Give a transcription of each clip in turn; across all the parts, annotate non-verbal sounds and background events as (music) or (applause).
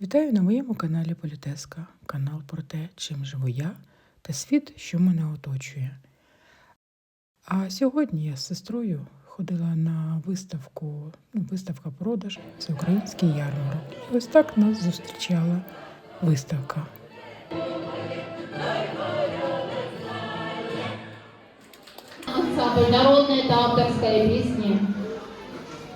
Вітаю на моєму каналі Політеска, канал про те, чим живу я та світ, що мене оточує. А сьогодні я з сестрою ходила на виставку, ну, виставка продаж Всеукраїнський ярмарок. І ось так нас зустрічала виставка. Ансамбль народной та авторской песни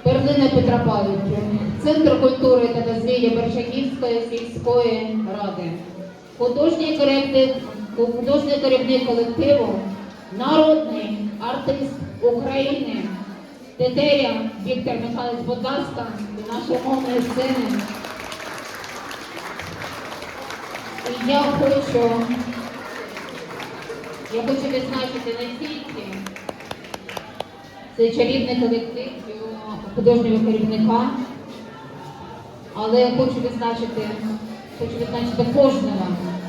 Перлини Петропавлівки, Центр культури та дозвілля Бершаківської сільської ради, художній керівник, художній керівник колективу, народний артист України, Тетеря Віктор Михайлович, будь ласка, до нашої мовної сцени. І я хочу я хочу відзначити не тільки цей чарівний колектив його художнього керівника, але я хочу відзначити, хочу відзначити кожного,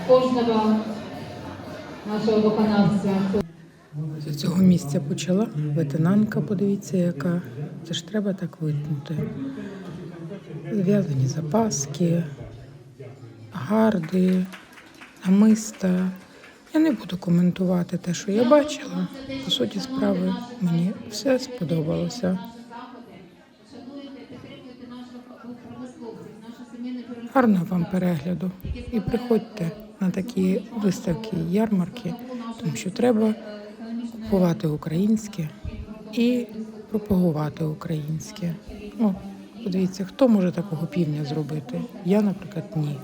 кожного нашого виконавця. З цього місця почала ветенанка, подивіться, яка. Це ж треба так витнути. Зв'язані запаски, гарди, намиста. Я не буду коментувати те, що я бачила. По суті справи, мені все сподобалося. Гарного вам перегляду і приходьте на такі виставки, ярмарки, тому що треба купувати українське і пропагувати українське. О, подивіться, хто може такого півня зробити? Я, наприклад, ні.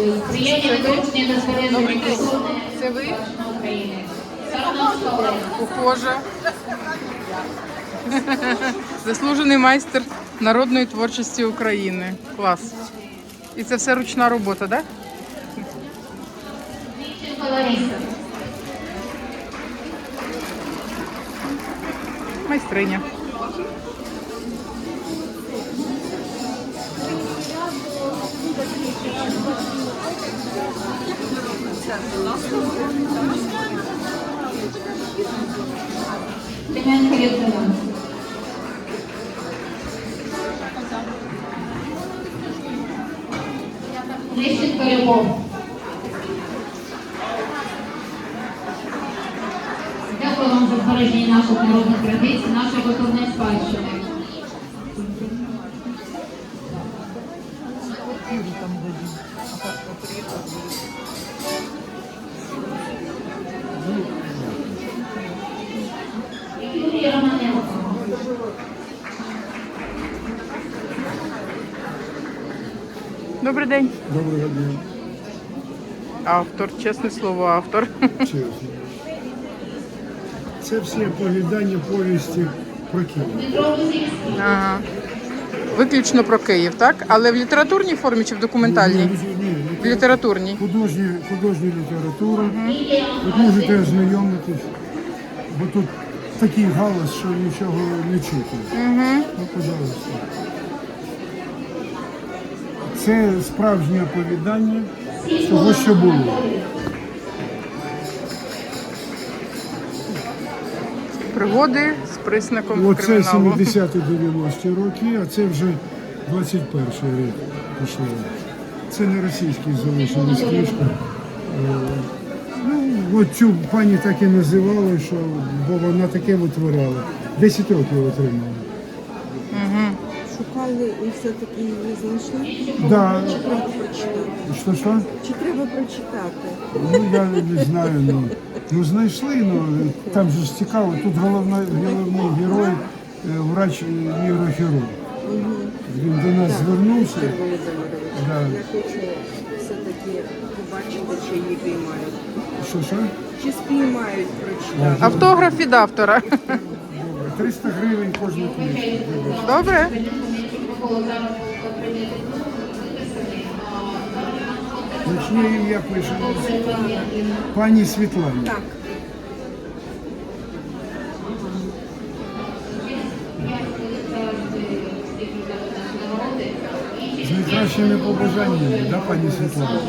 Сприяння виключення та збереження Це ви? України. Похоже. Заслужений майстер народної творчості України. Клас. І це все ручна робота, так? Лариса. Майстриня. Лещенко Любов. Дякую вам за збереження наших народних традицій, нашої культурної спадщини. Добрий день. Доброго дня. Автор, чесне слово, автор. Чесно. Це всі оповідання повісті про Київ. Ага. Виключно про Київ, так? Але в літературній формі чи в документальній? Ні, ні, В літературній. Художня, художня література. От можете ознайомитись, бо тут такий галас, що нічого не чути. Угу. Ну, пожалуйста. Це справжнє оповідання того, що було. Пригоди з приснаком Оце криміналу. 70-90-ті роки, а це вже 21 рік пішло. Це не російський залишилась книжка. Е, Ну, от цю пані так і називали, що, бо вона таке витворяла. 10 років отримала. І все-таки її знайшли. Да. Чи треба прочитати? Що що? Чи треба прочитати? Ну я не знаю. Ну, ну знайшли, ну там же ж цікаво. Тут головний, головний герой, е, врач нейрохірург. Він до нас звернувся. Да. я хочу все-таки побачити, чи її піймають. Що що? Чи спіймають прочитати? Автограф від автора. Добре, 300 гривень кожна книжка. Добре. Точніше, я пишу пані Світлані. Так. З найкращими побажаннями, да, пані Светлана.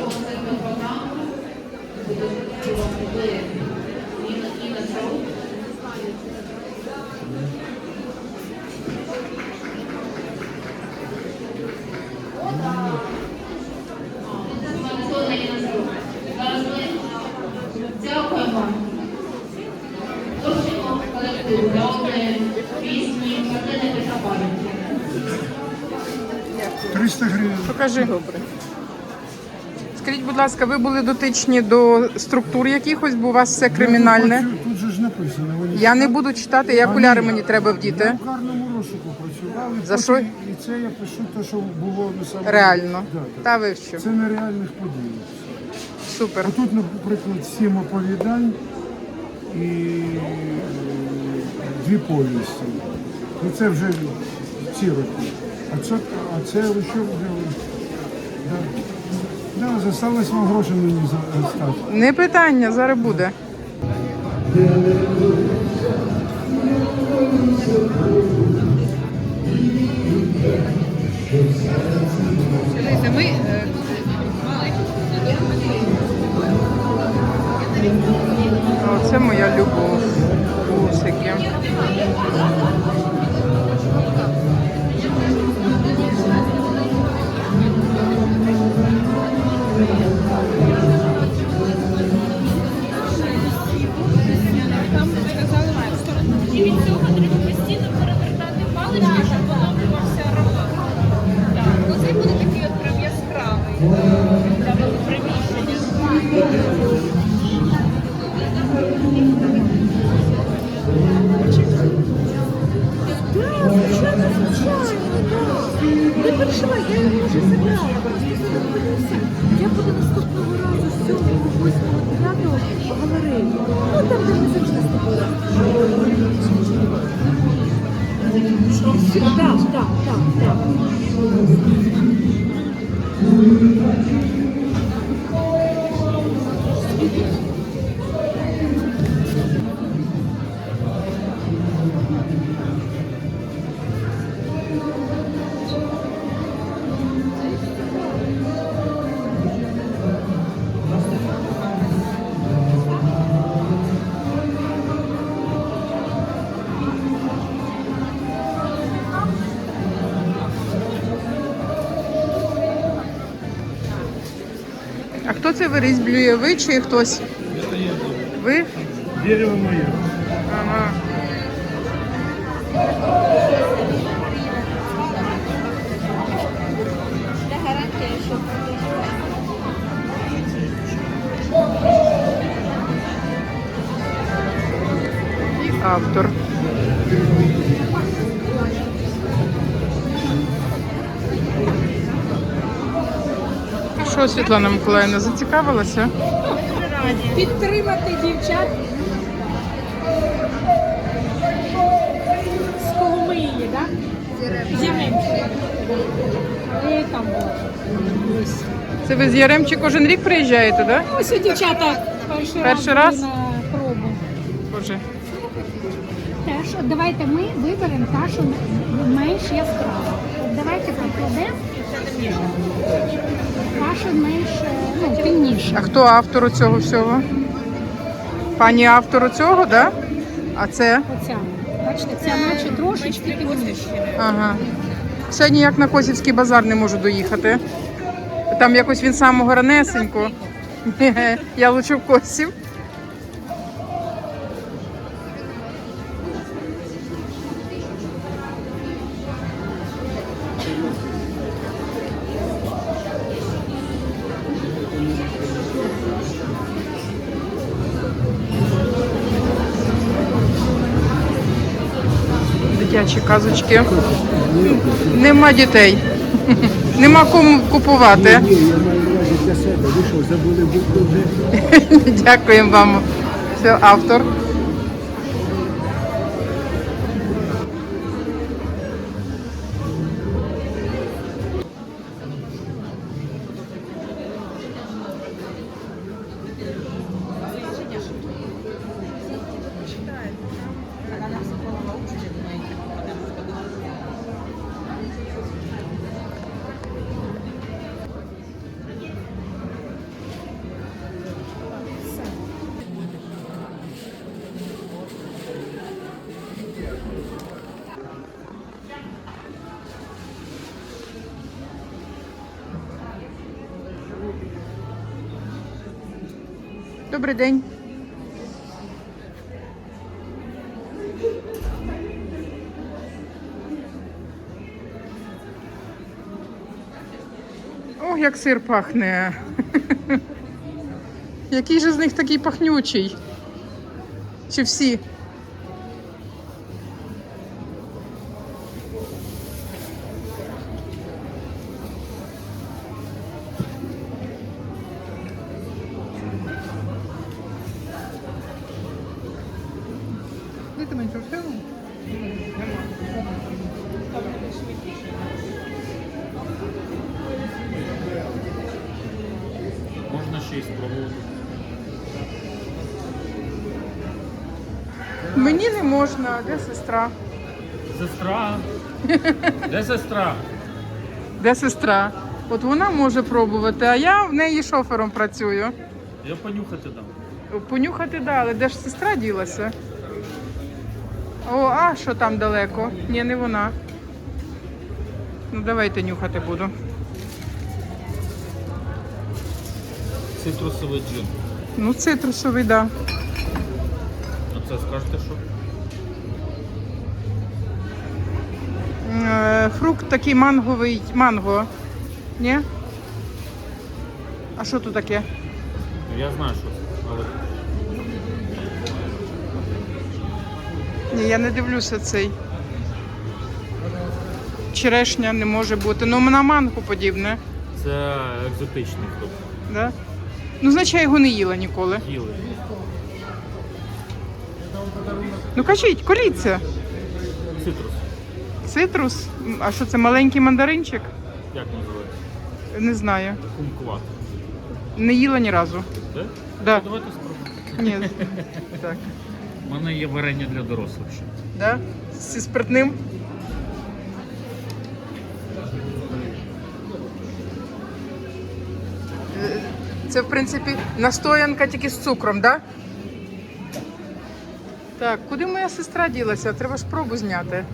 300 гривень. Покажи. Добре. Скажіть, будь ласка, ви були дотичні до структур якихось, бо у вас все кримінальне. Ну, Тут же ж написано. вони- Я не буду читати, я окуляри мені треба вдіти. В карному розшуку працював. і За потім- що? І це я пишу те, що було на самому... Реально. Да, так. Та ви що? Це на реальних подіях. Супер. А тут, наприклад, сім оповідань і е, дві повісті. Ну це вже ці роки. А це, а це ви що вже? Да. Да, зосталось вам гроші мені за- стати. Не питання, зараз буде. Оце Не це вирізблює? Ви чи хтось? Ви? Дерево моє. Ага. Для Автор. Що Світлана Миколаївна зацікавилася? підтримати дівчат з Коломиї, так? Зімемчик. І там було. Це ви з Яремчі кожен рік приїжджаєте, так? Да? Ось у дівчата перший, Перший раз, раз? на пробу. Боже. Теж давайте ми виберемо та, що менш яскрава. От Давайте покладемо та, менше, менш ну, темніша. А хто автор цього всього? Пані автор цього, да? А це? Оця. Бачите, ця наче трошечки темніша. Ага. Все ніяк на Косівський базар не можу доїхати. Там якось він самого ранесенько. Я лучше в Косів. Дитячі казочки. Нема дітей. Нема кому купувати. Ні, я маю увазі для себе. Ви що, забули букву вже? (laughs) Дякуємо вам. Все, автор. Добрий день. Ох, як сир пахне. (laughs) Який же з них такий пахнючий? Чи всі? Мені не можна, де сестра? Сестра. Де сестра? Де сестра? От вона може пробувати, а я в неї шофером працюю. Я понюхати дам. Понюхати да, але де ж сестра ділася? О, а що там далеко? Ні, не вона. Ну давайте нюхати буду. Цитрусовий джин. Ну, цитрусовий, да. Це скажете, що? Е, Фрукт такий манговий, манго. Ні? А що тут таке? Я знаю, що це, але Ні, я не дивлюся цей. Черешня не може бути. Ну, на манго подібне. це екзотичний фрукт. Да? Ну, значить, я його не їла ніколи. Їли. Ну кажіть, коліться. Цитрус. Цитрус. А що це маленький мандаринчик? Як називається? Не знаю. Кумкват. Не їла ні разу. Да? Да. Ну, Давайте спробуємо. Ні. (laughs) Так. У мене є варення для дорослих ще. Да? Зі спиртним. Е, Це, в принципі, настоянка тільки з цукром, так? Да? Так, куди моя сестра ділася? Треба ж пробу зняти.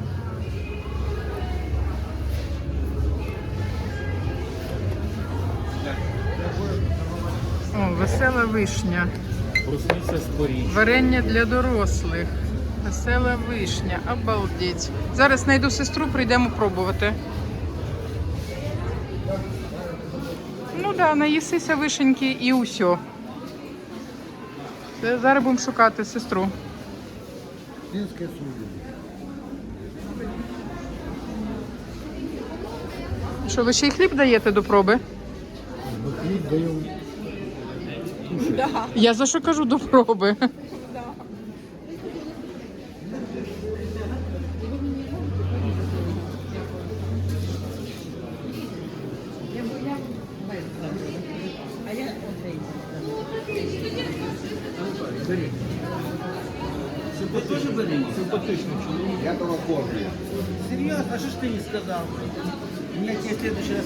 О, весела вишня. Варення для дорослих. Весела вишня. Обалдеть. Зараз знайду сестру, прийдемо пробувати. Ну да, наїсися вишеньки і усьо. Зараз будемо шукати сестру. Що, ви ще й хліб даєте до проби? Хліб даємо. Я за що кажу до проби?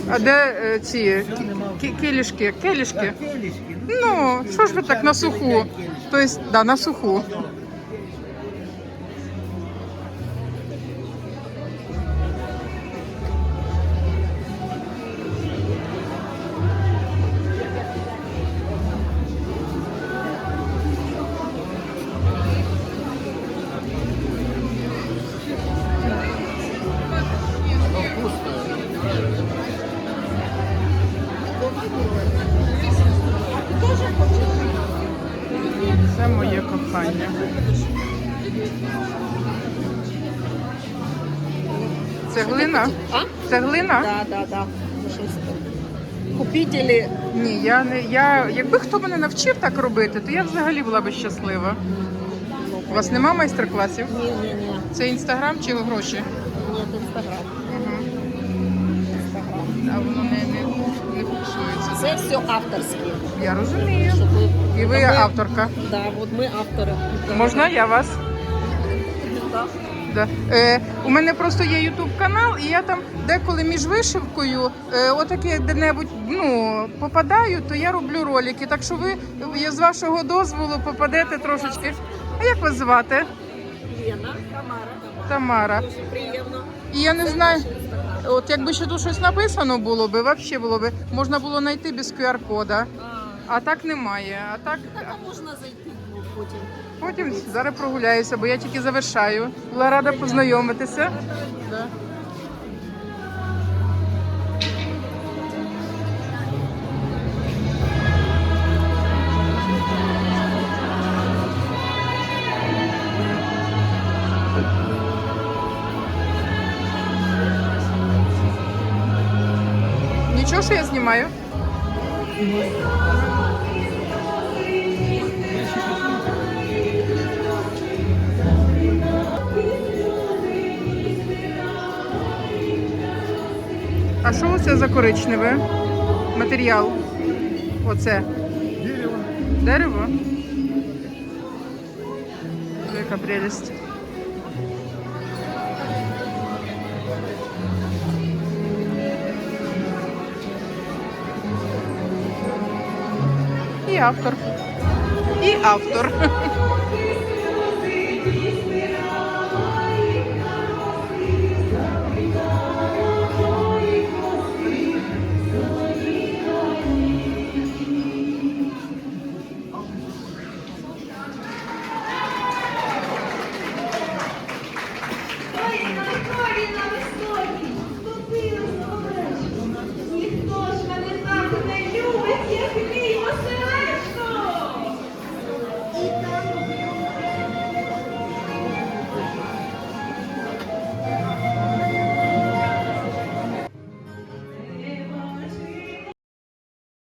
А раз де е, ці кі- кі- келішки? Келішки? келечки. Ну, що ж ви так на суху? Тобто, да, на суху. Моє кохання. Це глина? Це глина? Да, да. Купителі Ні, я не я. Якби хто мене навчив так робити, то я взагалі була би щаслива. У вас нема майстер-класів? ні, ні, ні, Це інстаграм чи гроші? ні, це інстаграм. А воно не, не, не фіксується. Це все авторське. Я розумію. І ви авторка. Да, от ми автори. Можна я вас? Да. Е, у мене просто є ютуб канал, і я там деколи між вишивкою, е, отаке де-небудь ну, попадаю, то я роблю ролики. Так що ви я з вашого дозволу попадете трошечки. А як вас звати? Лена, Тамара. Тамара. Дуже приємно. І я не знаю, от якби ще тут щось написано було би, взагалі було би, можна було знайти без QR-кода. А, так немає. А так Так а можна зайти ну, потім. потім зараз прогуляюся, бо я тільки завершаю. Була рада познайомитися. Да. Нічого, що я знімаю. А що це за коричневе? Матеріал? Оце. Дерево. Дерево? Яка прелість. І автор. І автор. (laughs)